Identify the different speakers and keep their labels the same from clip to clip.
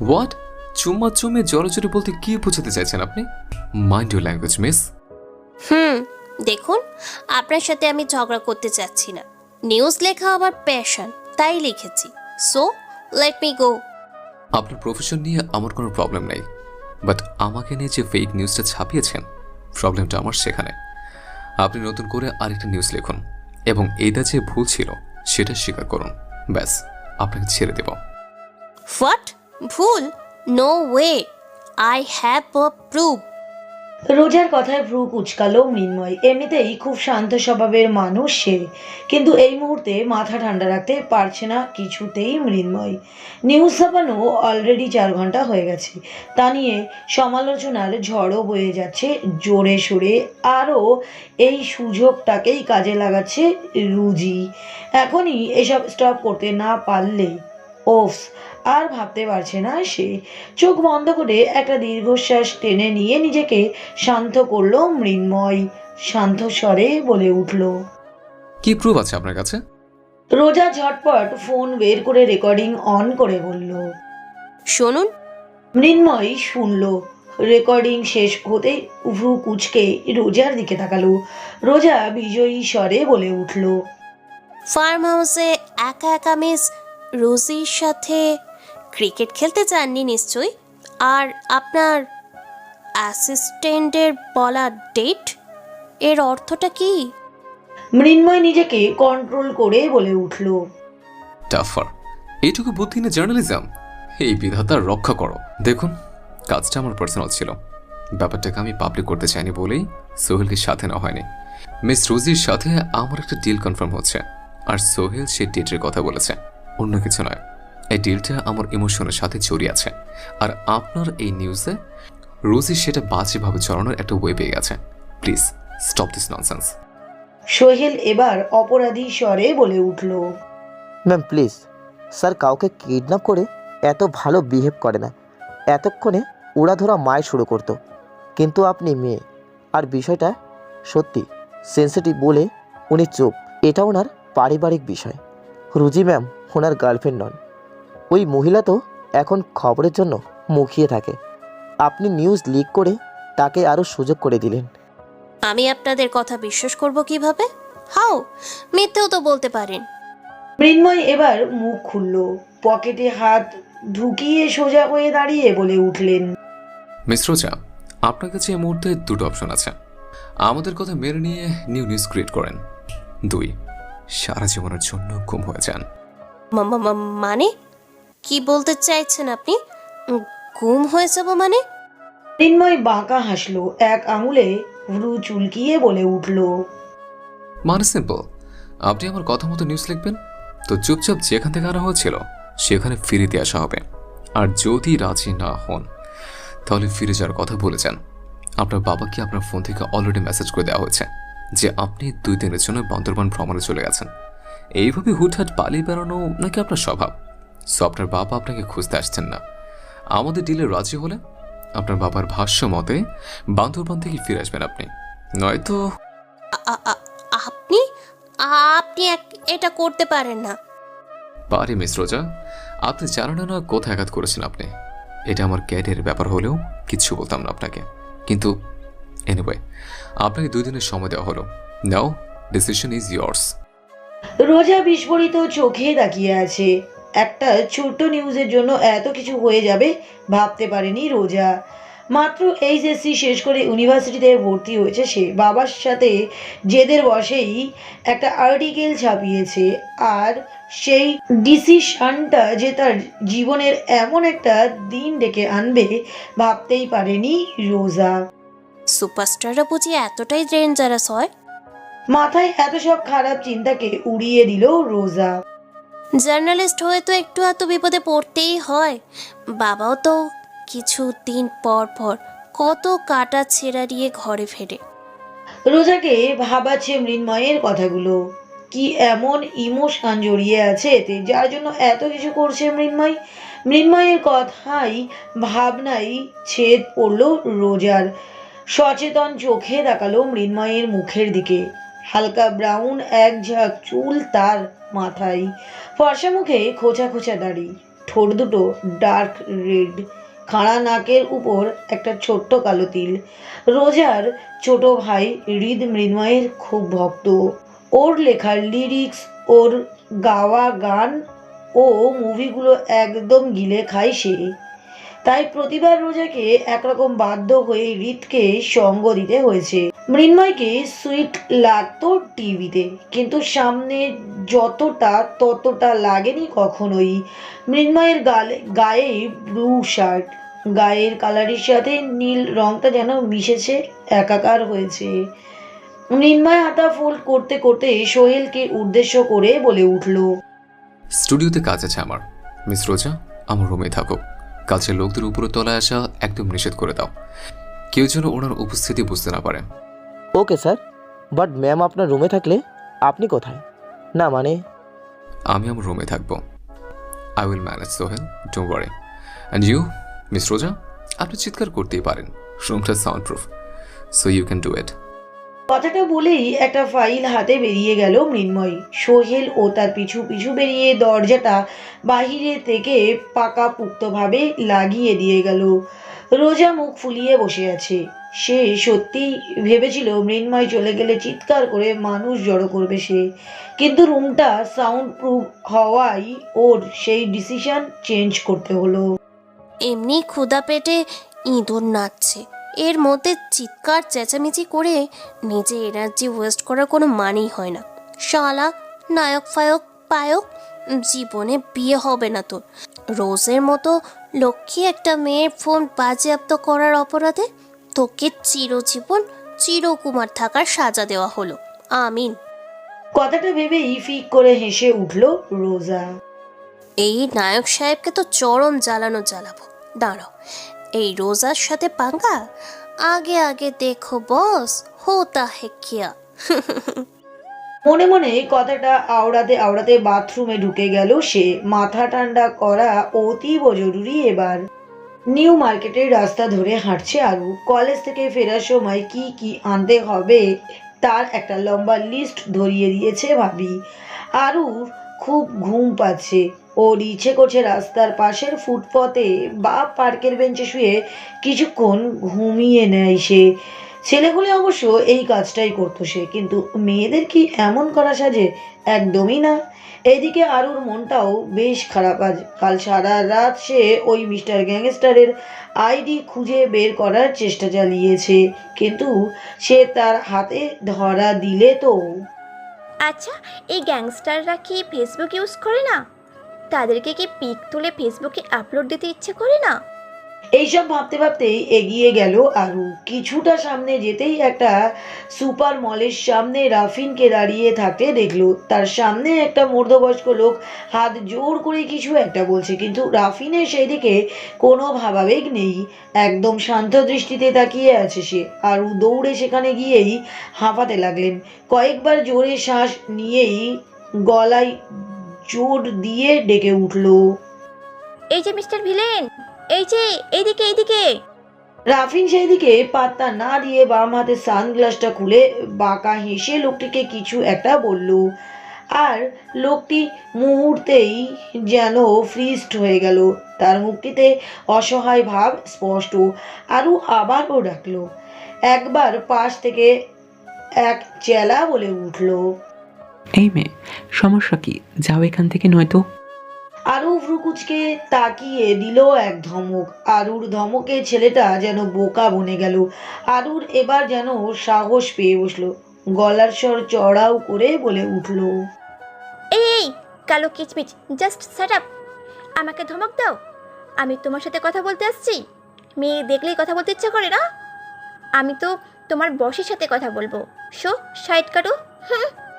Speaker 1: What চুম্মা চুমে জড়জড়ি বলতে কি বোঝাতে চাইছেন আপনি? Mind your language miss
Speaker 2: hmm দেখুন আপনার সাথে আমি ঝগড়া করতে চাচ্ছি না। নিউজ লেখা আমার প্যাশন তাই লিখেছি। সো লেট মি গো
Speaker 1: আপনার প্রফেশন নিয়ে আমার কোনো প্রবলেম নেই। বাট আমাকে নিয়ে যে ফেক নিউজটা ছাপিয়েছেন প্রবলেমটা আমার সেখানে। আপনি নতুন করে আরেকটা নিউজ লিখুন। এবং এইটা যে ভুল ছিল সেটা স্বীকার করুন। ব্যাস, আপনাকে ছেড়ে দেব।
Speaker 2: হোয়াট? ভুল? No way. I have a proof.
Speaker 3: রোজার কথায় ভ্রু কুচকালো মৃন্ময়। এমনিতেই খুব শান্ত স্বভাবের মানুষ সে। কিন্তু এই মুহূর্তে মাথা ঠান্ডা রাখতে পারছে না কিছুতেই মৃন্ময়। নিউজ ছাপানো অলরেডি চার ঘণ্টা হয়ে গেছে। তা নিয়ে সমালোচনার ঝড়ও বয়ে যাচ্ছে জোরে সোরে। আরও এই সুযোগটাকেই কাজে লাগাচ্ছে রুজি। এখনই এসব স্টপ করতে না পারলে ওফস আর ভাবতে পারছে না সে। চোখ বন্ধ করে একটা দীর্ঘশ্বাস টেনে নিয়ে নিজেকে শান্ত করল মৃন্ময়। শান্ত স্বরে বলে উঠল
Speaker 1: কি প্রুফ আছে আপনার কাছে?
Speaker 3: রোজা ঝটপট ফোন বের করে রেকর্ডিং অন করে বলল।
Speaker 2: শুনুন।
Speaker 3: মৃন্ময় শুনল। রেকর্ডিং শেষ হতে ভ্রু কুচকে রোজার দিকে তাকালো। রোজা বিজয়ী স্বরে বলে উঠল
Speaker 2: ফার্ম হাউসে একা একা মিস রোজির সাথে ক্রিকেট খেলতে চাননি নিশ্চয়ই? আর আপনার অ্যাসিস্ট্যান্টের বলা ডেট? এর অর্থটা কি?
Speaker 3: মৃন্ময় নিজেকে কন্ট্রোল করে বলে উঠল।
Speaker 1: টাফার এইটুকু বুদ্ধি না জার্নালিজম? এই বিধাতা রক্ষা করো। দেখুন কাজটা আমার পার্সোনাল ছিল। ব্যাপারটাকে আমি পাবলিক করতে চাইনি বলেই সোহেলকে সাথে নেওয়া হয়নি। মিস রোজির সাথে আমার একটা ডিল কনফার্ম হচ্ছে। আর সোহেল সেই ডেটের কথা বলেছে। অন্য কিছু নয়। এই ডিলটা আমার ইমোশনের সাথে জড়িয়ে আছে। আর আপনার এই নিউজে রোজি সেটা বাজেভাবে চড়ানোর একটা ওয়ে পেয়ে গেছে please stop this nonsense
Speaker 3: Sohel এবার অপরাধী স্বরে বলে উঠল
Speaker 4: ম্যাম প্লিজ স্যার কাউকে কিডন্যাপ করে এত ভালো বিহেভ করে না। এতক্ষণে উড়াধরা মায় শুরু করতো। কিন্তু আপনি মেয়ে আর বিষয়টা সত্যি সেন্সিটিভ বলে উনি চুপ। এটা ওনার পারিবারিক বিষয়। রুজি ম্যাম ওনার গার্লফ্রেন্ড নন। ওই মহিলা তো এখন খবরের জন্য মুখিয়ে থাকে। আপনি নিউজ লিক করে তাকে আরও সুযোগ করে দিলেন।
Speaker 2: আমি আপনাদের কথা বিশ্বাস করব কীভাবে? হাও মিথ্যেও তো বলতে পারেন।
Speaker 3: মৃন্ময় এবার মুখ খুলল পকেটে হাত ঢুকিয়ে সোজা হয়ে দাঁড়িয়ে বলে উঠলেন
Speaker 1: মিস রোজা আপনার কাছে এই মুহূর্তে দুটো অপশন আছে। আমাদের কথা মেনে নিয়ে নিউ নিউজ ক্রিয়েট করেন। দুই সারা জীবনের জন্য গুম হয়ে যান।
Speaker 2: মা- মা- মানে? কি বলতে চাইছেন আপনি? গুম হয়ে যাব মানে?
Speaker 3: মৃন্ময় বাঁকা হাসলো এক আঙুলে ভ্রু চুলকিয়ে বলে উঠল
Speaker 1: মানে সিম্পল আপনি আমার কথা মতো নিউজ লিখবেন? তো চুপচাপ যেখান থেকে আনা হয়েছিল সেখানে ফিরে দিয়ে আসা হবে। আর যদি রাজি না হন তাহলে ফিরে যাওয়ার কথা বলে যান আপনার বাবাকে আপনার ফোন থেকে অলরেডি মেসেজ করে দেওয়া হয়েছে। যে আপনি দুই দিনের জন্য বান্দরবান ভ্রমণে চলে গেছেন। এইভাবে হুটহাট পালিয়ে বেড়ানো নাকি আপনার স্বভাব? সো আপনার বাবা আপনাকে খুঁজতে আসছেন না। আমাদের ডিলে রাজি হলে আপনার বাবার ভাষ্য মতে বান্দরবান থেকে ফিরে আসবেন আপনি। নয়তো
Speaker 2: আপনি? আপনি এটা করতে পারেন না।
Speaker 1: পারি মিস রোজা। আপনি জানেন না কোথায় আঘাত করেছেন আপনি। এটা আমার ক্যারিয়ারের ব্যাপার হলেও কিচ্ছু বলতাম না আপনাকে। কিন্তু এনিওয়ে আপনাকে দুই দিনের সময় দেওয়া হলো। নাও ডিসিশন ইজ ইয়ার্স
Speaker 3: রোজা বিস্ফোরিত চোখে তাকিয়ে আছে। একটা ছোট্ট নিউজের জন্য এত কিছু হয়ে যাবে ভাবতে পারেনি রোজা। মাত্র এইচএসসি শেষ করে ইউনিভার্সিটিতে ভর্তি হয়েছে সে বাবার সাথে জেদের বসেই একটা আর্টিকেল ছাপিয়েছে। আর সেই ডিসিশনটা যে তার জীবনের এমন একটা দিন ডেকে আনবে ভাবতেই পারেনি রোজা।
Speaker 2: সুপারস্টাররা বুঝি এতটাই ডেঞ্জারাস হয়?
Speaker 3: মাথায় এত সব খারাপ চিন্তাকে উড়িয়ে দিল রোজা।
Speaker 2: জার্নালিস্ট হয়ে তো একটু এত বিপদে পড়তেই হয়। বাবাও তো কিছু দিন পর পর কত কাটা ছেঁড়া দিয়ে ঘরে ফেরে।
Speaker 3: রোজাকে ভাবাচ্ছে মৃন্ময়ের কথাগুলো। কি এমন ইমোশন জড়িয়ে আছে এতে? যার জন্য এত কিছু করছে মৃন্ময়? মৃন্ময়ের কথাই ভাবনাই ছেদ পড়ল রোজার সচেতন চোখে তাকালো মৃন্ময়ের মুখের দিকে। হালকা ব্রাউন এক ঝাঁক চুল তার মাথায়। ফর্সা মুখে খোঁচা খোঁচা দাড়ি। ঠোঁট দুটো ডার্ক রেড খাড়া নাকের উপর একটা ছোট্ট কালো তিল। রোজার ছোট ভাই হৃদ মৃন্ময়ের খুব ভক্ত। ওর লেখা লিরিক্স ওর গাওয়া গান ও মুভিগুলো একদম গিলে খায় সে। তাই প্রতিবার রোজাকে একরকম বাধ্য হয়ে হৃদকে সঙ্গ দিতে হয়েছে। মৃন্ময়কে সুইট লাগতো টিভিতে, কিন্তু সামনে যতটা ততটা লাগেনি কখনোই। মৃন্ময়ের গালে, গায়ে ব্লু শার্ট, গায়ের কালারের সাথে নীল রংটা যেন মিশেছে, একাকার হয়েছে। মৃন্ময় হাতা ফোল্ড করতে করতে সোহেলকে উদ্দেশ্য করে বলে উঠল,
Speaker 1: স্টুডিওতে কাজ আছে আমার। মিস রোজা, আমার রুমে থাকো। কাছের লোকদের উপরে তলায় আসা একদম নিষেধ করে দাও। কেউ যেন ওনার উপস্থিতি বুঝতে না পারে।
Speaker 4: Okay sir. বাট ম্যাম আপনার রুমে থাকলে আপনি কোথায়? না মানে?
Speaker 1: আমি আমার রুমে থাকব। I will manage Sohel don't worry and you miss Roza আপনি চিৎকার করতেই পারেন। রুমটা soundproof so you can do it
Speaker 3: কথাটা বলেই একটা ফাইল হাতে বেরিয়ে গেল মৃন্ময়। সোহেল ও তার পিছু পিছু বেরিয়ে দরজাটা বাহিরে থেকে পাকা পাকাপুক্তভাবে লাগিয়ে দিয়ে গেল। রোজা মুখ ফুলিয়ে বসে আছে। সে সত্যি ভেবেছিল মৃন্ময় চলে গেলে চিৎকার করে মানুষ জড়ো করবে সে। কিন্তু রুমটা সাউন্ড প্রুফ হওয়ায় ওর সেই ডিসিশন চেঞ্জ করতে হলো।
Speaker 2: এমনি ক্ষুদা পেটে ইঁদুর নাচছে। এর মধ্যে চিৎকার চেঁচামেচি করে নিজে এনার্জি ওয়েস্ট করার কোনো মানেই হয় না। শালা নায়ক ফায়ক পায়ক জীবনে বিয়ে হবে না তোর। রোজের মতো লক্ষ্মী একটা মেয়ের ফোন বাজেয়াপ্ত করার অপরাধে তোকে চিরজীবন চিরকুমার থাকার সাজা দেওয়া হলো। আমিন।
Speaker 3: কথাটা ভেবে ফিক করে হেসে উঠল রোজা।
Speaker 2: এই নায়ক সাহেবকে তো চরম জ্বালানো জ্বালাবো। দাঁড়াও এই রোজার সাথে পাঙ্গা? আগে আগে দেখো, বস। হোতা হে কিয়া।
Speaker 3: মনে মনে কথাটা আওড়াতে আওড়াতে বাথরুমে ঢুকে গেল সে। মাথা ঠান্ডা করা অতীব জরুরি এবার। নিউ মার্কেটের রাস্তা ধরে হাঁটছে আরু কলেজ থেকে ফেরার সময় কি কি আনতে হবে, তার একটা লম্বা লিস্ট ধরিয়ে দিয়েছে ভাবি। আরু খুব ঘুম পাচ্ছে। ওর ইচ্ছে করছে রাস্তার পাশের ফুটপথে বা পার্কের বেঞ্চে শুয়ে কিছুক্ষণ ঘুমিয়ে নেয় সে। ছেলেগুলি অবশ্য এই কাজটাই করতো সে, কিন্তু মেয়েদের কি এমন করা সাজে? একদমই না। এদিকে আরুর মনটাও বেশ খারাপ। আজ কাল সারা রাত সে ওই মিস্টার গ্যাংস্টারের আইডি খুঁজে বের করার চেষ্টা চালিয়েছে। কিন্তু সে তার হাতে ধরা দিলে তো
Speaker 5: আচ্ছা এই গ্যাংস্টাররা কি ফেসবুক ইউজ করে না? তাদেরকে কি পিক তুলে ফেসবুকে আপলোড দিতে ইচ্ছে করে না?
Speaker 3: এইসব ভাবতে ভাবতেই এগিয়ে গেল আরু। কিছুটা সামনে যেতেই একটা সুপার মলের সামনে রাফিনকে দাঁড়িয়ে থাকতে দেখল। তার সামনে একটা মধ্যবয়স্ক লোক হাত জোর করে কিছু একটা বলছে, কিন্তু রাফিনের সেই দিকে কোনো ভাবাবেগ নেই। একদম শান্ত দৃষ্টিতে তাকিয়ে আছে সে। আরু দৌড়ে সেখানে গিয়েই হাঁপাতে লাগলেন। কয়েকবার জোরে শ্বাস নিয়েই গলায় জোর দিয়ে ডেকে উঠল।
Speaker 5: এই যে মিস্টার ভিলেন এই যে এইদিকে এইদিকে।
Speaker 3: রাফিন সেই দিকে পাত্তা না দিয়ে বাম হাতে সানগ্লাসটা খুলে বাঁকা হেসে লোকটিকে কিছু একটা বলল। আর লোকটি মুহূর্তেই যেন ফ্রিজড হয়ে গেল। তার মুখটিতে অসহায় ভাব স্পষ্ট। আরও আবারও ডাকলো। একবার পাশ থেকে এক চেলা বলে উঠল।
Speaker 6: এই মেয়ে সমস্যা কি? যাও এখান থেকে নয়তো।
Speaker 3: আরু ভ্রুকুচকে তাকিয়ে দিল এক ধমক। আরুর ধমকে ছেলেটা যেন বোকা বনে গেল। আরুর এবার যেন সাহস পেয়ে বসল। গলার স্বর চড়াও করে বলে উঠল,
Speaker 5: এই, কালো কিচমিচ জাস্ট সেট আপ আমাকে ধমক দাও। আমি তোমার সাথে কথা বলতে আসছি। মেয়ে দেখলেই কথা বলতে ইচ্ছা করে না? আমি তো তোমার বসের সাথে কথা বলব। শো, সাইড কাটো। হুম।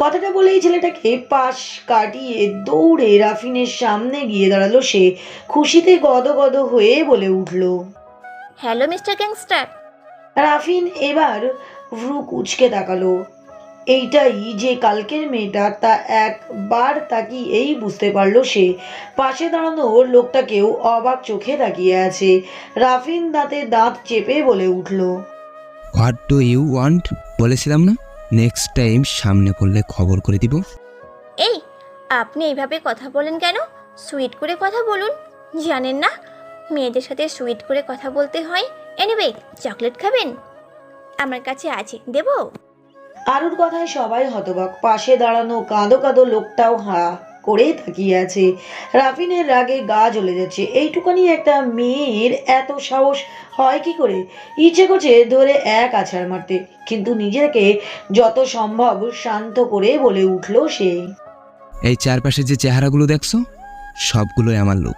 Speaker 3: কথাটা বলেই ছেলেটাকে পাশ কাটিয়ে দৌড়ে রাফিনের সামনে গিয়ে দাঁড়াল সে। খুশিতে গদগদ হয়ে বলে উঠল
Speaker 5: হ্যালো মিস্টার গ্যাংস্টার
Speaker 3: রাফিন এবার ভ্রু কুচকে তাকালো। এইটাই যে কালকের মেয়েটা তা একবার তাকিয়ে এই বুঝতে পারল সে। পাশে দাঁড়ানো ওর লোকটাকেও অবাক চোখে তাকিয়ে আছে। রাফিন দাঁতে দাঁত চেপে বলে উঠল
Speaker 7: হোয়াট ডু ইউ ওয়ান্ট বলেছিলাম না? নেক্সট টাইম সামনে করলে খবর করে দিব।
Speaker 5: এই আপনি এইভাবে কথা বলেন কেন? সুইট করে কথা বলুন। জানেন না মেয়েদের সাথে সুইট করে কথা বলতে হয়। এনিওয়ে চকলেট খাবেন? আমার কাছে আছে দেব?
Speaker 3: আরুর কথায় সবাই হতবাক। পাশে দাঁড়ানো কাঁদো কাঁদো লোকটাও হা করে তাকিয়ে আছে। রাফিনের রাগে গা জ্বলে যাচ্ছে। এইটুকানি একটা মেয়ের এত সাহস হয় কি করে? ইচ্ছে করছে ধরে এক আছাড় মারতে, কিন্তু নিজেকে যত সম্ভব শান্ত করে বলে উঠল সে।
Speaker 7: এই চারপাশে যে চেহারাগুলো দেখছ, সবগুলোই আমার লোক।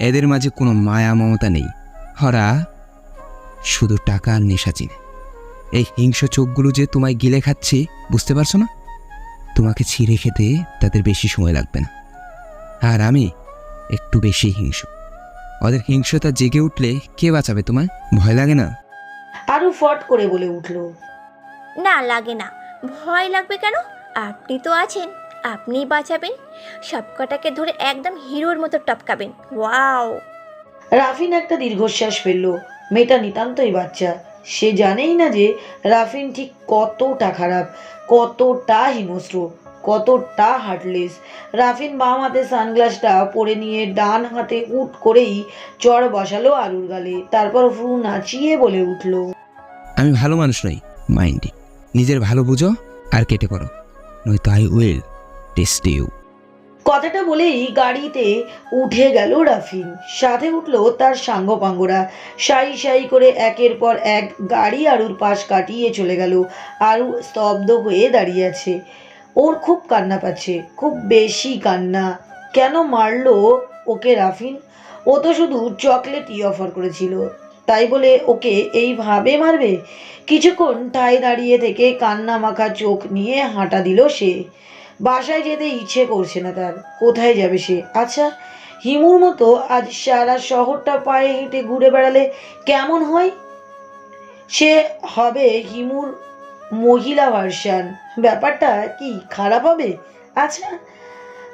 Speaker 7: এদের মাঝে কোনো মায়া মমতা নেই। হরা শুধু টাকা আর নেশা চিনে। এই হিংস্র চোখগুলো যে তোমায় গিলে খাচ্ছে, বুঝতে পারছ না? তোমাকে ছিঁড়ে খেতে তাদের বেশি সময় লাগবে না। আর আমি একটু বেশি হিংস্র। ওদের হিংস্রতা জেগে উঠলে কে বাঁচাবে তোমায়? ভয় লাগে না?
Speaker 3: আরু ফট করে বলে উঠল।
Speaker 5: না লাগে না। ভয় লাগবে কেন? আপনি তো আছেন আপনিই বাঁচাবেন। সবকটাকে ধরে একদম হিরোর মতো টপকাবেন। ওয়াও!
Speaker 3: রাফিন একটা দীর্ঘশ্বাস ফেলল। মেয়েটা নিতান্তই বাচ্চা। সে জানেই না যে রাফিন ঠিক কতটা খারাপ। কতটা হিংস্র, কতটা হার্টলেস রাফিন বাম হাতে সানগ্লাসটা পরে নিয়ে ডান হাতে উট করেই চড় বসালো আলুর গালে। তারপর ফ্রু নাচিয়ে বলে উঠল,
Speaker 7: আমি ভালো মানুষ নই, মাইন্ডে। নিজের ভালো বুঝো আর কেটে পড়ো। নয়তো আই উইল টেস্ট ইউ।
Speaker 3: কথাটা বলেই গাড়িতে উঠে গেল রাফিন। সাথে উঠল তার সাঙ্গপাঙ্গরা। সাই সাই করে একের পর এক গাড়ি আরুর পাশ কাটিয়ে চলে গেল। আরু স্তব্ধ হয়ে দাঁড়িয়ে আছে। ওর খুব কান্না পাচ্ছে, খুব বেশি কান্না। কেন মারলো ওকে রাফিন? ও তো শুধু চকলেটই অফার করেছিল। তাই বলে ওকে এইভাবে মারবে? কিছুক্ষণ ঠাই দাঁড়িয়ে থেকে কান্না মাখা চোখ নিয়ে হাঁটা দিল সে। বাসায় যেতে ইচ্ছে করছে না তার। কোথায় যাবে সে? আচ্ছা হিমুর মতো আজ সারা শহরটা পায়ে হেঁটে ঘুরে বেড়ালে কেমন হয়? সে হবে হিমুর মহিলা ভার্সান। ব্যাপারটা কি খারাপ হবে? আচ্ছা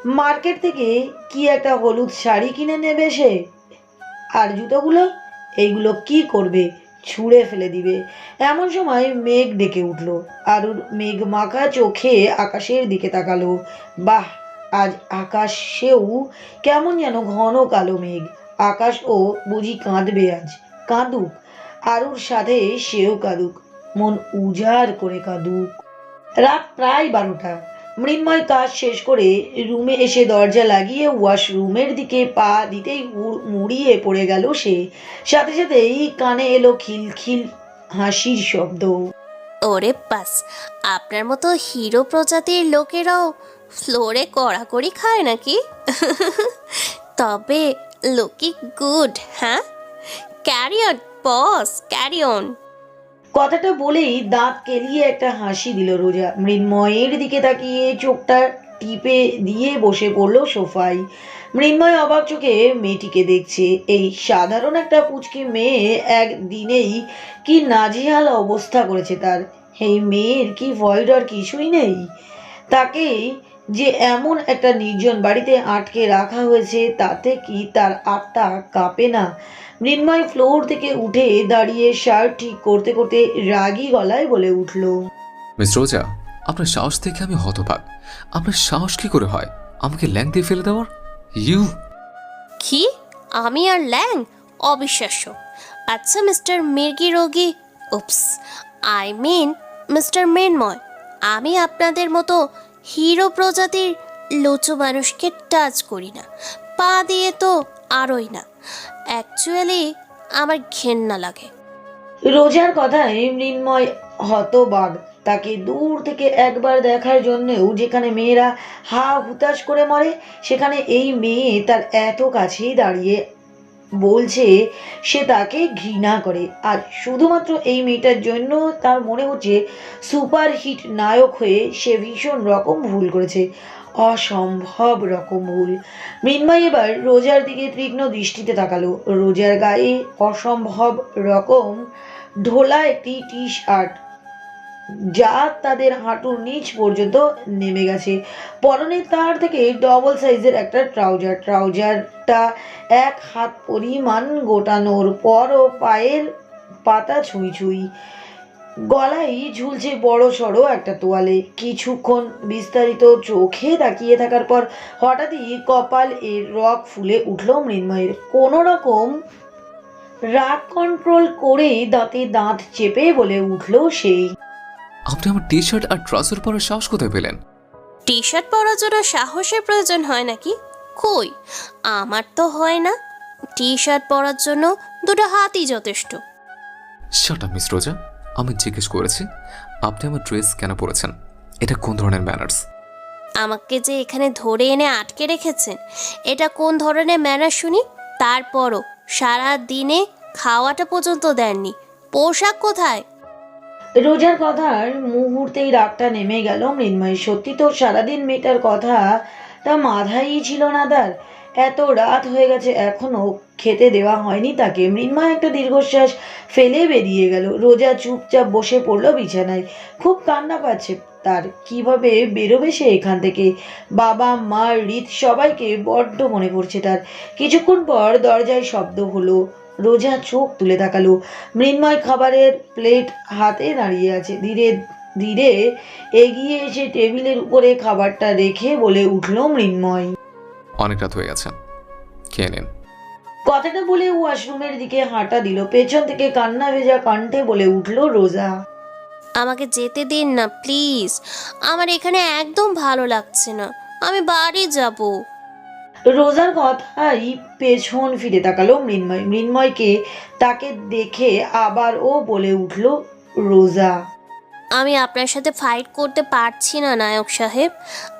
Speaker 3: মার্কেট থেকে কি একটা হলুদ শাড়ি কিনে নেবে সে? আর জুতোগুলো? এইগুলো কি করবে? ছুঁড়ে ফেলে দিবে। এমন সময় মেঘ ডেকে উঠল। আরুর মেঘ মাখা চোখে আকাশের দিকে তাকালো। বাহ, আজ আকাশেও কেমন যেন ঘন কালো মেঘ। আকাশ ও বুঝি কাঁদবে আজ। কাঁদুক, আরুর সাথে সেও কাঁদুক। মন উজাড় করে কাঁদুক। রাত প্রায় বারোটা। মৃন্ময় কাজ শেষ করে রুমে এসে দরজা লাগিয়ে ওয়াশরুমের দিকে পা দিতেই মুড়িয়ে পড়ে গেল সে। সাথে সাথেই কানে এলো খিলখিল হাসির শব্দ।
Speaker 2: ওরে পাস আপনার মতো হিরো প্রজাতির লোকেরাও ফ্লোরে কড়াকড়ি খায় নাকি? তবে লুকি গুড হ্যাঁ? Carry on boss carry on
Speaker 3: কথাটা বলেই দাঁত কেলিয়ে একটা হাসি দিল রোজা। মৃন্ময়ের দিকে তাকিয়ে চোখটা টিপে দিয়ে বসে পড়ল সোফায়। মৃন্ময় অবাক চোখে মেয়েটিকে দেখছে। এই সাধারণ একটা পুচকি মেয়ে একদিনেই কি নাজিহাল অবস্থা করেছে তার। এই মেয়ের কি ভয় ডর কিছুই নেই? তাকে যে এমন একটা নির্জন বাড়িতে আটকে রাখা হয়েছে তাতে কি তার আত্মা কাঁপে না? মৃন্ময় ফ্লোর থেকে উঠে দাঁড়িয়ে শার্ট ঠিক করতে করতে রাগী গলায় বলে উঠল
Speaker 1: মিস রোজা আপনার সাহস থেকে আমি হতবাক। আপনার সাহস কি করে হয়? আমাকে ল্যাং দিয়ে ফেলে দেওয়ার? ইউ
Speaker 2: কি? আমি আর ল্যাং? অবিশ্বাস্য। আচ্ছা মিস্টার মির্গি রোগী। উপস আই মিন মিস্টার মেনময় আমি আপনাদের মতো হিরো প্রজাতির লুচু মানুষকে টাচ করি না, পা দিয়ে তো আরই না। অ্যাকচুয়ালি আমার ঘেন্না লাগে।
Speaker 3: রোজার কথায় মৃন্ময় হতবাগ তাকে দূর থেকে একবার দেখার জন্যেও যেখানে মেয়েরা হা হুতাশ করে মরে, সেখানে এই মেয়ে তার এত কাছেই দাঁড়িয়ে বলছে, সে তাকে ঘৃণা করে। আর শুধুমাত্র এই মেয়েটার জন্য তার মনে হচ্ছে সুপারহিট নায়ক হয়ে সে ভীষণ রকম ভুল করেছে। অসম্ভব রকম ভুল। মৃন্ময় এবার রোজার দিকে তীক্ষ্ণ দৃষ্টিতে তাকালো। রোজার গায়ে অসম্ভব রকম ঢোলা একটি টি শার্ট যা তাদের হাঁটুর নিচ পর্যন্ত নেমে গেছে। পরনে তার থেকে ডবল সাইজের একটা ট্রাউজার ট্রাউজারটা এক হাত পরিমাণ গোটানোর পরও পায়ের পাতা ছুঁই ছুঁই। গলায় ঝুলছে বড় সড়ো একটা তোয়ালে। কিছুক্ষণ বিস্তারিত চোখে তাকিয়ে থাকার পর হঠাৎই কপাল এর রক ফুলে উঠল মৃন্ময়ের। কোনো রকম রাগ কন্ট্রোল করেই দাঁতে দাঁত চেপে বলে উঠল সেই
Speaker 1: আপনি আমার টি শার্ট আর ট্রাউজার পরার সাহস কোথায় পেলেন?
Speaker 2: টি শার্ট পরার জন্য সাহসের প্রয়োজন হয় নাকি? কই? আমার তো হয় না। টি শার্ট পরার জন্য দুটো হাতই যথেষ্ট।
Speaker 1: শাট আপ মিস রোজা আমি জিজ্ঞেস করেছি আপনি আমার ড্রেস কেন পরেছেন? এটা কোন ধরনের ম্যানার্স
Speaker 2: আমাকে যে এখানে ধরে এনে আটকে রেখেছেন এটা কোন ধরনের ম্যানার শুনি? তারপরও সারা দিনে খাওয়াটা পর্যন্ত দেননি। পোশাক কোথায়?
Speaker 3: রোজার কথার মুহূর্তেই রাগটা নেমে গেল মৃন্ময়। সত্যি তো সারাদিন মেয়েটার কথা তা মাথায় ছিল না তার। এত রাত হয়ে গেছে, এখনও খেতে দেওয়া হয়নি তাকে। মৃন্ময় একটা দীর্ঘশ্বাস ফেলে বেরিয়ে গেল। রোজা চুপচাপ বসে পড়ল বিছানায়। খুব কান্না পাচ্ছে। তার কীভাবে বেরোবে সে এখান থেকে? বাবা, মা রিত সবাইকে বড্ড মনে পড়ছে তার। কিছুক্ষণ পর দরজায় শব্দ হলো। রোজা চোখ তুলে তাকালো। মৃন্ময় খাবারের প্লেট হাতে দাঁড়িয়ে আছে। ধীরে ধীরে এগিয়ে এসে টেবিলের উপরে খাবারটা রেখে বলে উঠল মৃন্ময়।
Speaker 1: অনেক রাত হয়ে গেছে। খেয়ে নিন।
Speaker 3: কথাটা বলে ওয়াশরুমের দিকে হাঁটা দিল। পেছন থেকে কান্না ভেজা কণ্ঠে বলে উঠল রোজা।
Speaker 2: আমাকে যেতে দিন না প্লিজ। আমার এখানে একদম ভালো লাগছে না। আমি বাড়ি যাব।
Speaker 3: রোজার কথাই পেছন ফিরে তাকালো মৃন্ময়। মৃন্ময়কে তাকে দেখে আবার ও বলে উঠল, রোজা।
Speaker 2: আমি আপনার সাথে ফাইট করতে পারছি না, নায়ক সাহেব।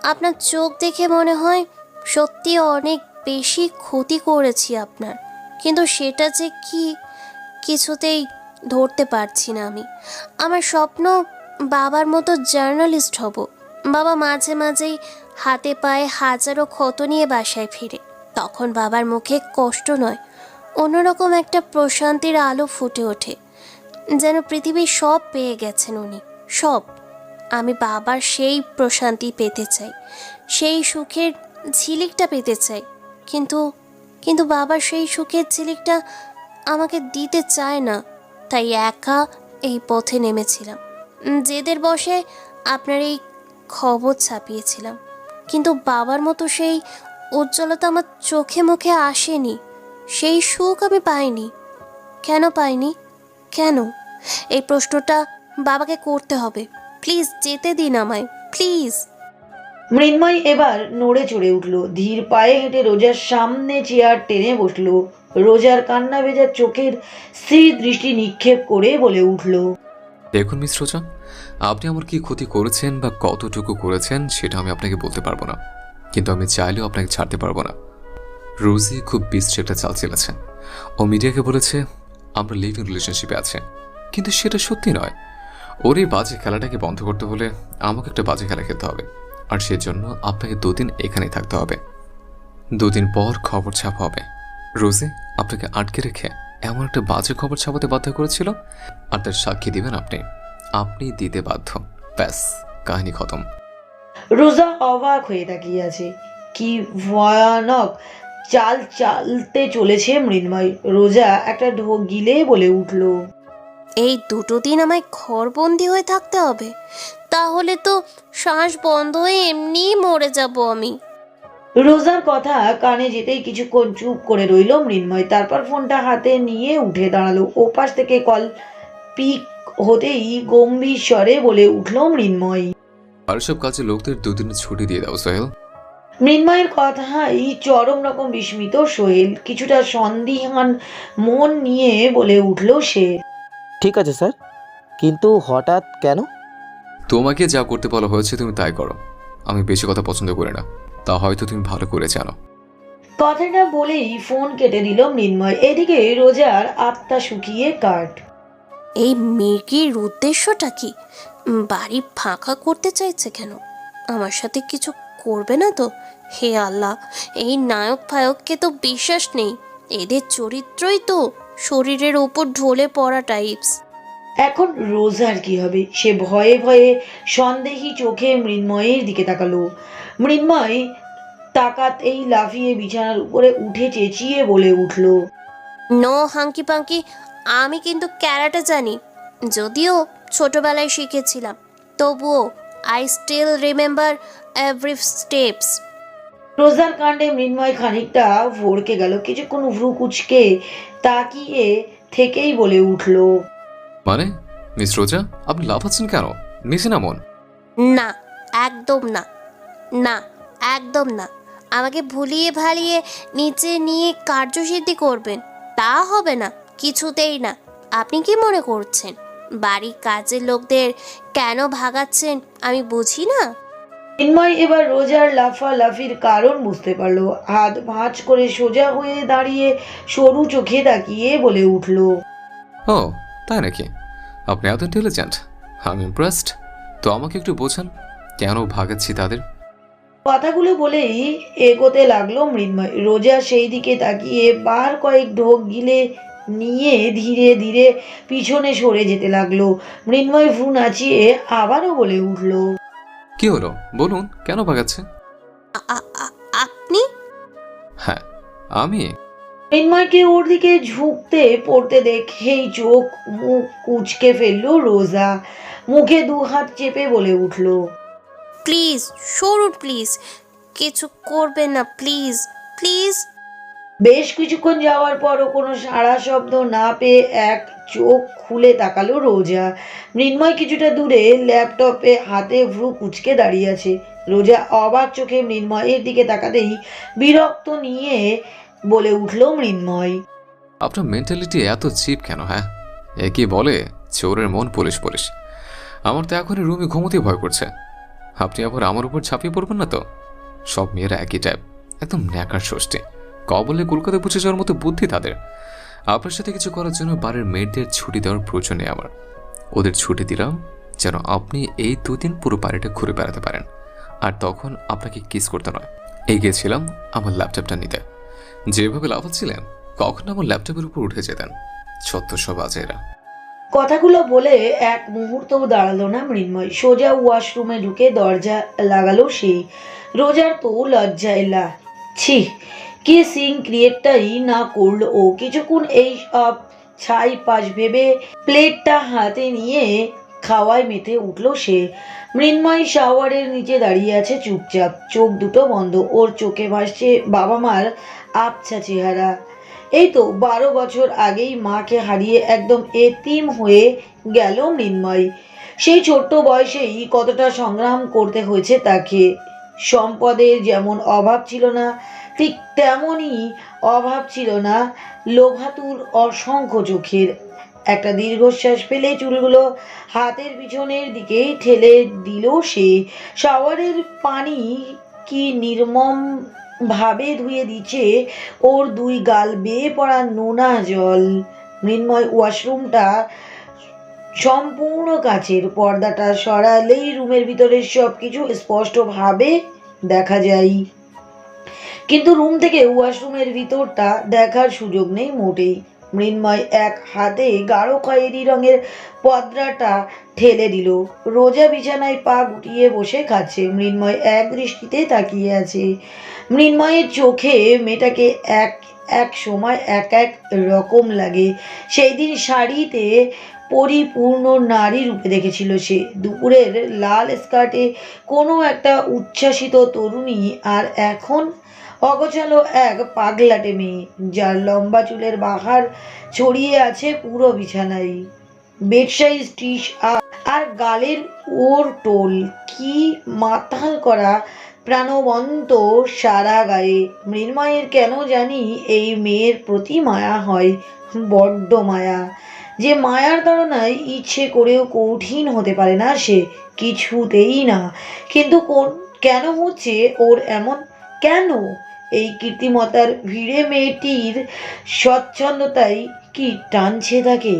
Speaker 2: আপনার চোখ দেখে মনে হয় সত্যি অনেক বেশি ক্ষতি করেছি আপনার। কিন্তু সেটা যে কি, কিছুতেই ধরতে পারছি না আমি। আমার স্বপ্ন বাবার মতো জার্নালিস্ট হব। বাবা মাঝে মাঝেই হাতে পায়ে হাজারো ক্ষত নিয়ে বাসায় ফিরে। তখন বাবার মুখে কষ্ট নয়, অন্যরকম একটা প্রশান্তির আলো ফুটে ওঠে, যেন পৃথিবীর সব পেয়ে গেছেন উনি, সব। আমি বাবার সেই প্রশান্তি পেতে চাই, সেই সুখের ঝিলিকটা পেতে চাই, কিন্তু কিন্তু বাবার সেই সুখের ঝিলিকটা আমাকে দিতে চায় না, তাই একা এই পথে নেমেছিলাম। জেদের বসে আপনার এই খবর ছাপিয়েছিলাম। কিন্তু বাবার মতো সেই উজ্জ্বলতা আমার চোখে মুখে আসেনি। সেই সুখ আমি পাইনি। কেন পাইনি? কেন? এই প্রশ্নটা বাবাকে করতে হবে। প্লিজ যেতে দিন আমায়। প্লিজ।
Speaker 3: মৃন্ময় এবার নড়ে চড়ে উঠল। ধীর পায়ে হেঁটে রোজার সামনে চেয়ার টেনে বসল। রোজার কান্না ভেজা চোখের স্থির দৃষ্টি নিক্ষেপ করে বলে উঠল।
Speaker 1: দেখুন মিস রোজা আপনি আমার কি ক্ষতি করেছেন বা কতটুকু করেছেন সেটা আমি আপনাকে বলতে পারব না। কিন্তু আমি চাইলেও আপনাকে ছাড়তে পারব না। রোজি খুব বিশ্রী একটা চাল চেলেছে ও মিডিয়াকে বলেছে, আমরা লিভিং রিলেশনশিপে আছে। কিন্তু সেটা সত্যি নয়। ওর এই বাজে খেলাটাকে বন্ধ করতে হলে আমাকে একটা বাজে খেলা খেলতে হবে। আর সেজন্য আপনাকে দুদিন এখানেই থাকতে হবে। দুদিন পর খবর ছাপা হবে। রোজি, আপনাকে আটকে রেখে এমন একটা বাজে খবর ছাপাতে বাধ্য করেছিল? আর তার সাক্ষী দিবেন আপনি। আপনি দিতে বাধ্য। ব্যাস কাহিনী খতম।
Speaker 3: রোজা অবাক হয়ে তাকিয়ে আছে কি ভয়ানক চাল চালতে চলেছে মৃন্ময়। রোজা একটা ঢোক গিলে বলে উঠল।
Speaker 2: এই দুটো দিন আমায় ঘরবন্দি হয়ে থাকতে হবে। তাহলে তো শ্বাস বন্ধ হয়ে এমনিই মরে যাব আমি।
Speaker 3: রোজার কথা কানে যেতেই কিছুক্ষণ চুপ করে রইল মৃন্ময়। তারপর ফোনটা হাতে নিয়ে উঠে দাঁড়াল। ওপাশ থেকে কল পিক হতেই গম্ভীর স্বরে বলে উঠল মৃন্ময়।
Speaker 1: আর সব কাজে লোকদের দুদিনের ছুটি দিয়ে দাও সোহেল।
Speaker 3: মৃন্ময়ের কথাই চরম রকম বিস্মিত সোহেল। কিছুটা সন্দিহান মন নিয়ে বলে উঠল সে।
Speaker 4: ঠিক আছে স্যার। কিন্তু হঠাৎ কেন?
Speaker 1: তোমাকে যা করতে বলা হয়েছে তুমি তাই করো। আমি বেশি কথা পছন্দ করি না। তা হয়তো তুমি ভালো করে জানো।
Speaker 3: কথাটা বলেই ফোন কেটে দিল মৃন্ময়। এদিকে রোজার আত্মা শুকিয়ে কাঠ।
Speaker 2: এই মির্গির উদ্দেশ্যটা কি? বাড়ি ফাঁকা করতে চাইছে কেন? আমার সাথে কিছু করবে না তো? হে আল্লাহ এই নায়ক ফায়ককে তো বিশ্বাস নেই। এদের চরিত্রই তো শরীরের ওপর ঢলে পড়া টাইপস
Speaker 3: এখন রোজার কি হবে? সে ভয়ে ভয়ে সন্দেহী চোখে মৃন্ময়ের দিকে তাকালো। মৃন্ময় তাকাত এই লাফিয়ে বিছানার উপরে উঠে চেঁচিয়ে বলে উঠল
Speaker 2: নো হাঙ্কি পাঙ্কি আমি কিন্তু ক্যারাটে জানি যদিও ছোটবেলায় শিখেছিলাম। তবুও I still remember every steps
Speaker 3: রোজার কাণ্ডে মৃন্ময় খানিকটা ভরকে গেল কিছুক্ষণ ভ্রু কুচকে তাকিয়ে থেকেই বলে উঠল
Speaker 1: মানে মিস রোজা আপনি লাফাচ্ছেন কেন? নিচে নামুন
Speaker 2: না একদম না। না একদম না। আমাকে ভুলিয়ে ভালিয়ে নিচে নিয়ে কার্যসিদ্ধি করবেন তা হবে না। কিছুতেই না। আপনি কি মনে করছেন? বাড়ির কাজের লোকদের কেন ভাগাচ্ছেন আমি বুঝি না।
Speaker 3: মৃন্ময় এবার রোজার লাফা লাফির কারণ বুঝতে পারল। হাত ভাঁজ করে সোজা হয়ে দাঁড়িয়ে সরু চোখে তাকিয়ে বলে উঠল
Speaker 1: ও তাই নাকি? আপনি এত ইন্টেলিজেন্ট আমি ইমপ্রেসড তো আমাকে একটু বোঝান কেন ভাগাচ্ছি তাদের?
Speaker 3: কথাগুলো বলেই এগোতে লাগল মৃন্ময়। রোজা সেই দিকে তাকিয়ে বার কয়েক ঢোক গিলে নিয়ে ধীরে ধীরে পিছনে সরে যেতে লাগল। মৃন্ময় ভ্রু নাচিয়ে আবারও বলে উঠল
Speaker 1: কি হলো? বলুন কেন ভাগাচ্ছে
Speaker 2: আপনি?
Speaker 1: হ্যাঁ আমি।
Speaker 3: মৃন্ময়কে ওর দিকে ঝুঁকতে পড়তে দেখেই চোখ মুখ কুচকে ফেলল রোজা। মুখে দু হাত চেপে বলে উঠল
Speaker 2: প্লিজ সরুন প্লিজ। কিছু করবেন না প্লিজ প্লিজ।
Speaker 3: বেশ কিছুক্ষণ যাওয়ার পরও কোনো সাড়া শব্দ না পেয়ে এক চোখ খুলে তাকালো রোজা। মৃন্ময় কিছুটা দূরে ল্যাপটপে হাতে ভ্রু কুচকে দাঁড়িয়ে আছে। রোজা অবাক চোখে মৃন্ময়ের দিকে তাকাতেই বিরক্ত নিয়ে বলে উঠল মৃন্ময়।
Speaker 1: আপনার মেন্টালিটি এত চিপ কেন হ্যাঁ? এ কি বলে? চোরের মন পুলিশ পুলিশ। আমার তো এখনই রুমে ঘুমোতে ভয় করছে। আপনি আবার আমার উপর ঝাঁপিয়ে পড়বেন না তো? সব মেয়েরা একই টাইপ একদম ন্যাকার ষষ্ঠী। কবলে কলকাতা পৌঁছে যাওয়ার মতো বুদ্ধি তাদের। আপনার সাথে কিছু করার জন্য বাড়ির মেয়েদের ছুটি দেওয়ার প্রয়োজন নেই আমার। ওদের ছুটি দিলাম যেন আপনি এই দুদিন পুরো বাড়িটা ঘুরে বেড়াতে পারেন। আর তখন আপনাকে কিস করতে নয়। এগিয়েছিলাম আমার ল্যাপটপটা নিতে। যেভাবে লাভ লাফাচ্ছিলেন, কখন আমার ল্যাপটপের উপর উঠে যেতেন। সত্য সব আছে এরা।
Speaker 3: কথাগুলো বলে এক মুহূর্তও দাঁড়াল না মৃন্ময়। সোজা ওয়াশরুমে ঢুকে দরজা লাগালো সেই। রোজার তো লজ্জা এলা ছি কে সিং ক্রিয়েটটাই না করল? কিছুক্ষণ এই সব ছাই পাশ ভেবে প্লেটটা হাতে নিয়ে খাওয়ায় মেতে উঠল সে। মৃন্ময় শাওয়ারের নিচে দাঁড়িয়ে আছে চুপচাপ। চোখ দুটো বন্ধ। ওর চোখে ভাসছে বাবা মার আবছা চেহারা। এই তো বারো বছর আগেই মাকে হারিয়ে একদম এতিম হয়ে গেল মৃন্ময়। সেই ছোট্ট বয়সেই কতটা সংগ্রাম করতে হয়েছে তাকে। সম্পদের যেমন অভাব ছিল না ঠিক তেমনই অভাব ছিল না। লোভাতুর অসংখ্য চোখের। একটা দীর্ঘশ্বাস ফেলে চুলগুলো হাতের পিছনের দিকে ঠেলে দিল সে। শাওয়ারের পানি কি নির্মম ভাবে ধুয়ে দিচ্ছে ওর দুই গাল বেয়ে পড়া নোনা জল। মৃন্ময় ওয়াশরুমটা সম্পূর্ণ কাচের। পর্দাটা সরালেই রুমের ভিতরে সব কিছু স্পষ্টভাবে দেখা যায়। কিন্তু রুম থেকে ওয়াশরুমের ভিতরটা দেখার সুযোগ নেই মোটেই। মৃন্ময় এক হাতে গাঢ় খয়েরি রঙের পদ্রাটা ঠেলে দিল। রোজা বিছানায় পা গুটিয়ে বসে খাচ্ছে। মৃন্ময় এক দৃষ্টিতে তাকিয়ে আছে। মৃন্ময়ের চোখে মেয়েটাকে এক এক সময় এক এক রকম লাগে। সেই দিন শাড়িতে পরিপূর্ণ নারী রূপে দেখেছিল সে। দুপুরের লাল স্কার্টে কোনো একটা উচ্ছ্বাসিত তরুণী আর এখন অগোছালো এক পাগলাটে মেয়ে যার লম্বা চুলের বাহার ছড়িয়ে আছে পুরো বিছানায়। বেডসাইজ টিস আর গালের ওর টোল। কি মাতাল করা প্রাণবন্ত সারা গায়ে। মৃন্ময়ের কেন জানি এই মেয়ের প্রতি মায়া হয়, বড্ড মায়া। যে মায়ার ধারণায় ইচ্ছে করেও কঠিন হতে পারে না সে, কিছুতেই না। কিন্তু কোন, কেন হচ্ছে ওর এমন, কেন? এই কীর্তিমতার ভিড়ে মেয়েটির স্বচ্ছন্দতাই কি টানছে তাকে?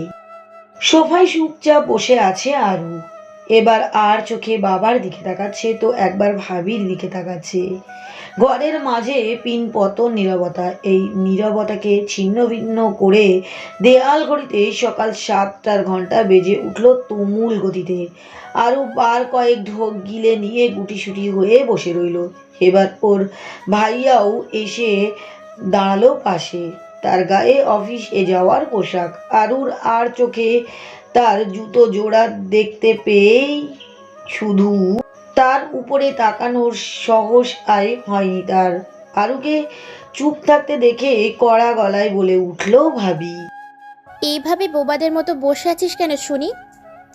Speaker 3: সোফায় চুপচাপ বসে আছে আরু। এবার আর চোখে বাবার দিকে তাকাচ্ছে, তো একবার ভাবির দিকে তাকাচ্ছে। ঘরের মাঝে পিনপতন নীরবতা, এই নীরবতাকে ছিন্ন ভিন্ন করে দেয়াল ঘড়িতে সকাল সাতটার ঘণ্টা বেজে উঠল তুমুল গতিতে। আরও বার কয়েক ঢোক গিলে নিয়ে গুটিসুটি হয়ে বসে রইল। এবার ওর ভাইয়াও এসে দাঁড়াল পাশে। তার গায়ে অফিসে যাওয়ার পোশাক। আরুর আর চোখে তার জুতো জোড়া দেখতে পেয়েই শুধু তার উপরে তাকানোর সাহস আয় হয়নি তার। আরুকে চুপ থাকতে দেখে কড়া গলায় বলে উঠল ভাবি।
Speaker 5: এইভাবে বোবাদের মতো বসে আছিস কেন শুনি?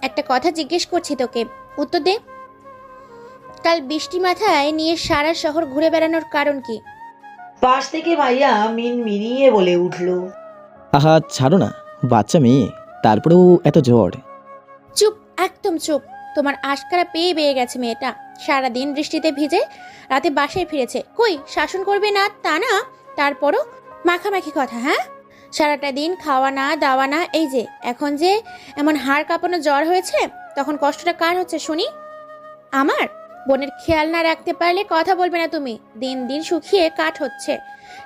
Speaker 5: একটা কথা জিজ্ঞেস করছি তোকে। উত্তর দে। কাল বৃষ্টি মাথায় নিয়ে সারা শহর ঘুরে বেড়ানোর কারণ কি?
Speaker 3: পাশ থেকে ভাইয়া মিন মিনিয়ে বলে উঠল
Speaker 8: আহা ছাড়ো না বাচ্চা মেয়ে। তারপরেও এত জ্বর।
Speaker 5: চুপ, একদম চুপ। তোমার আশকারা পেয়ে বেয়ে গেছে মেয়েটা। সারাদিন বৃষ্টিতে ভিজে রাতে বাসায় ফিরেছে। কই, শাসন করবে না তা না? তারপরও মাখামাখি কথা হ্যাঁ? সারাটা দিন খাওয়া না, দাওয়া না, এই যে, এখন যে এমন হাড় কাঁপানো জ্বর হয়েছে, তখন কষ্টটা কার হচ্ছে শুনি? আমার? বোনের খেয়াল না রাখতে পারলে কথা বলবে না তুমি। দিন দিন শুকিয়ে কাঠ হচ্ছে।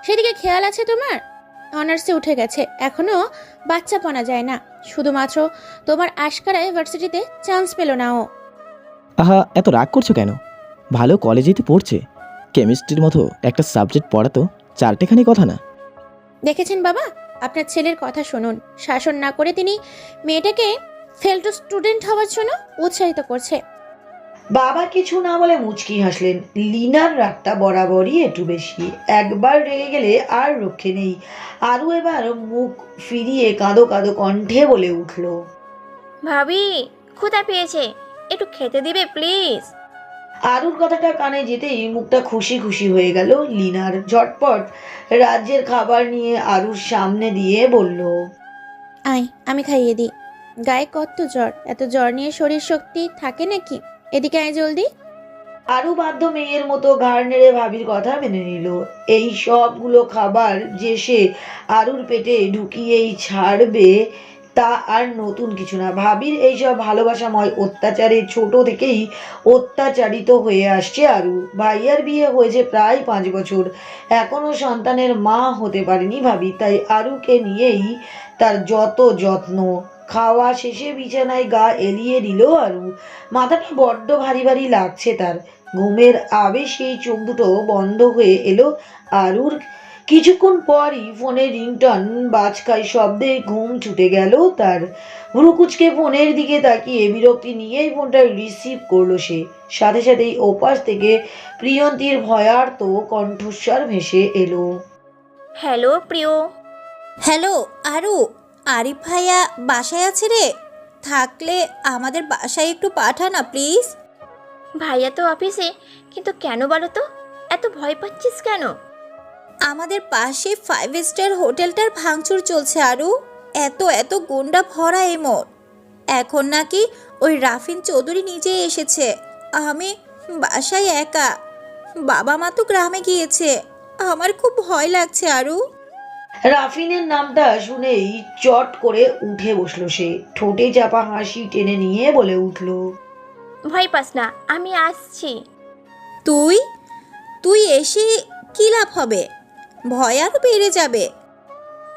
Speaker 5: সেদিকে খেয়াল আছে তোমার? অনার্সে উঠে গেছে। এখনও বাচ্চা পনা যায় না। শুধুমাত্র তোমার আশকারা ইউনিভার্সিটিতে চান্স পেল না ও।
Speaker 8: আহা এত রাগ করছ কেন? ভালো কলেজেই তো পড়ছে। কেমিস্ট্রির মতো একটা সাবজেক্ট পড়াতো চারটেখানি কথা না।
Speaker 5: দেখেছেন বাবা? আপনার ছেলের কথা শুনুন। শাসন না করে তিনি মেয়েটাকে ফেল টু স্টুডেন্ট হওয়ার জন্য উৎসাহিত করছে।
Speaker 3: বাবা কিছু না বলে মুচকি হাসলেন। লিনার রাগটা বরাবরই একটু বেশি। একবার রেগে গেলে আর রক্ষে নেই। আরও এবার মুখ ফিরিয়ে কাঁদো কাঁদো কণ্ঠে বলে উঠল
Speaker 5: ভাবি ক্ষুধা পেয়েছে। একটু খেতে দিবে প্লিজ?
Speaker 3: আরুর কথাটা কানে যেতেই মুখটা খুশি খুশি হয়ে গেল লিনার। ঝটপট রাজ্যের খাবার নিয়ে আরুর সামনে দিয়ে বলল
Speaker 5: আয় আমি খাইয়ে দিই। গায়ে কত জ্বর? এত জ্বর নিয়ে শরীর শক্তি থাকে নাকি? এদিকে আয় জলদি।
Speaker 3: আরু বাধ্য মেয়ের মতো ঘাড় ভাবির কথা মেনে নিল। এই সবগুলো খাবার যে সে আরুর পেটে ঢুকিয়েই ছাড়বে, তা আর নতুন কিছু না। ভাবির এইসব ভালোবাসাময় অত্যাচারে ছোট থেকেই অত্যাচারিত হয়ে আসছে আরু। ভাইয়ার বিয়ে হয়েছে প্রায় পাঁচ বছর। এখনও সন্তানের মা হতে পারেনি ভাবি, তাই আরুকে নিয়েই তার যত যত্ন। খাওয়া শেষে বিছানায় গা এলিয়ে দিল আরু। মাথাটা বড্ড ভারী ভারী লাগছে তার। ঘুমের আবেশেই চোখ দুটো বন্ধ হয়ে এলো আরুর। কিছুক্ষণ পরই ফোনের রিংটন বাজকায় শব্দে ঘুম ছুটে গেল তার। ভ্রুকুচকে ফোনের দিকে তাকিয়ে বিরক্তি নিয়েই ফোনটা রিসিভ করল সে। সাথে সাথেই ওপাশ থেকে প্রিয়ন্তীর ভয়ার্ত কণ্ঠস্বর ভেসে এলো।
Speaker 5: হ্যালো প্রিয়।
Speaker 9: হ্যালো আরু আরিফ ভাইয়া বাসায় আছে রে? থাকলে আমাদের বাসায় একটু পাঠা না প্লিজ
Speaker 5: ভাইয়া তো অফিসে কিন্তু কেন বলো তো? এত ভয় পাচ্ছিস কেন?
Speaker 9: আমাদের পাশে ফাইভ স্টার হোটেলটার ভাঙচুর চলছে আরু। এত এত গুন্ডা ভরা মোড়। এখন নাকি ওই রাফিন চৌধুরী নিজেই এসেছে। আমি বাসায় একা। বাবা মা তো গ্রামে গিয়েছে। আমার খুব ভয় লাগছে আরু।
Speaker 3: রাফিনের নামটা শুনেই চট করে উঠে বসল সে। ঠোঁটে চাপা হাসি টেনে নিয়ে বলে উঠল
Speaker 5: ভয় পাস না আমি আসছি।
Speaker 9: তুই? তুই এসে কি লাভ হবে? ভয় আরও বেড়ে যাবে।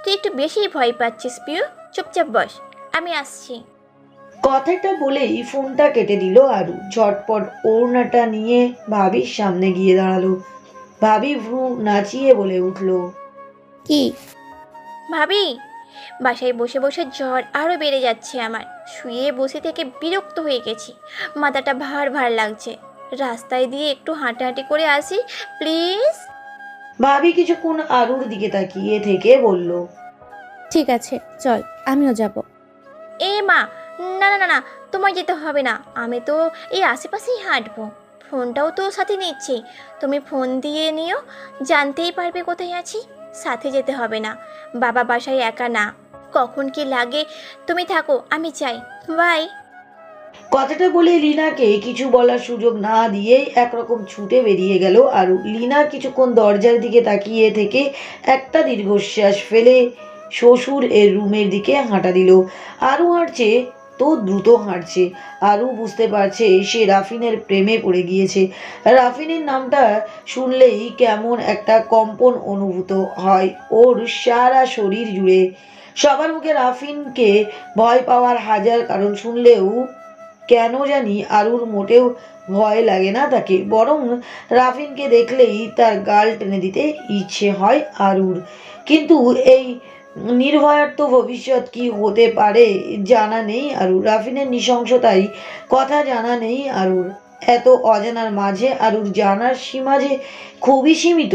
Speaker 5: তুই একটু বেশি ভয় পাচ্ছিস প্রিয় চুপচাপ বস আমি আসছি।
Speaker 3: কথাটা বলেই ফোনটা কেটে দিল আরু। ঝটপট ওড়নাটা নিয়ে ভাবির সামনে গিয়ে দাঁড়াল। ভাবি ভ্রু নাচিয়ে বলে উঠল
Speaker 5: কি? ভাবি বাসায় বসে বসে জ্বর আরও বেড়ে যাচ্ছে আমার। শুয়ে বসে থেকে বিরক্ত হয়ে গেছি। মাথাটা ভার ভার লাগছে। রাস্তায় দিয়ে একটু হাঁটাহাঁটি করে আসি প্লিজ।
Speaker 3: ভাবি কিছুক্ষণ আরুর দিকে তাকিয়ে থেকে বলল
Speaker 5: ঠিক আছে চল আমিও যাব। এ মা না না না না তোমার যেতে হবে না। আমি তো এই আশেপাশেই হাঁটবো। ফোনটাও তো সাথে নিচ্ছি। তুমি ফোন দিয়ে নিও জানতেই পারবে কোথায় আছি। সাথে যেতে হবে না। বাবা বাসায় একা না। কখন কি লাগে? তুমি থাকো, আমি চাই। বাই।
Speaker 3: কথাটা বলে লিনাকে কিছু বলার সুযোগ না দিয়েই একরকম ছুটে বেরিয়ে গেল আরু। লিনা কিছুক্ষণ দরজার দিকে তাকিয়ে থেকে একটা দীর্ঘশ্বাস ফেলে শ্বশুর এর রুমের দিকে হাঁটা দিল। আরও হাঁটছে তো দ্রুত হাঁটছে আরু বুঝতে পারছে সে রাফিনের প্রেমে পড়ে গিয়েছে। রাফিনের নামটা শুনলেই কেমন একটা কম্পন অনুভূত হয় ওর সারা শরীর জুড়ে। সবার মুখে রাফিনকে ভয় পাওয়ার হাজার কারণ শুনলেও কেন জানি আরুর মোটেও ভয় লাগে না তাকে, বরং রাফিনকে দেখলেই তার গাল টেনে দিতে ইচ্ছে হয় আরুর। কিন্তু এই নির্ভয়ার তো ভবিষ্যৎ কি হতে পারে জানা নেই আরুর। রাফিনের নৃশংসতাই কথা জানা নেই আরুর। এত অজানার মাঝে আরুর জানার সীমা যে খুবই সীমিত।